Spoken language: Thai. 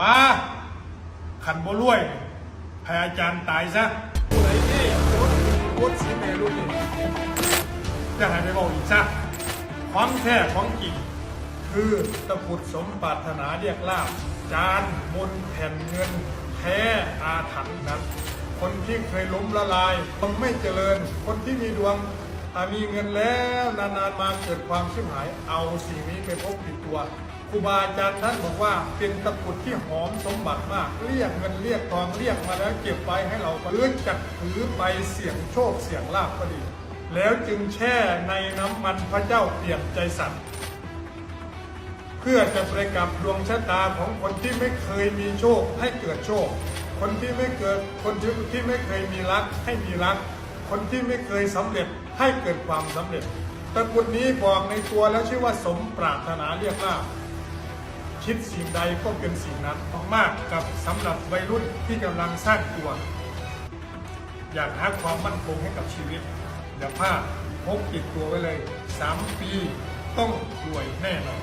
มาขันบ่รวยให้อาจารย์ตายซะผู้ใดที่โคตรโคตรสีแม่รุ่นนี่จะให้ไปบอกอีกซะความแท้ของจริงคือตะกรุดสมปรารถนาเรียกลาบจานบนแผ่นเงินแท้อาถรรพ์นั้น คนที่เคยล้มละลาย คนไม่เจริญ คนที่มีดวง อ่ามีเงินแล้วนานๆมาเกิดความชิบหาย เอาสิ่งนี้ไปพกติดตัวครูบาอาจารย์ท่านบอกว่าเป็นตะกุดที่หอมสมบัติมาก เรียกเงินเรียกทองเรียกมาแล้วเก็บไว้ให้เราเพื่อจัดถือไปเสี่ยงโชคเสี่ยงลาภก็ดี แล้วจึงแช่ในน้ำมันพระเจ้าเปลี่ยนใจสั่นเพื่อจะประกับดวงชะตาของคนที่ไม่เคยมีโชคให้เกิดโชค คนที่ไม่เกิดคนที่ไม่เคยมีรักให้มีรัก คนที่ไม่เคยสำเร็จให้เกิดความสำเร็จตะกรุดนี้บอกในตัวแล้วชื่อว่าสมปรารถนาเรียกลาคิดสิ่งใดก็เป็นสิ่งนั้นมากๆกับสำหรับวัยรุ่นที่กำลังสร้างตัว อยากหาความมั่นคงให้กับชีวิตอย่าพลาดพกติดตัวไว้เลย 3 ปีต้องรวยแน่นอน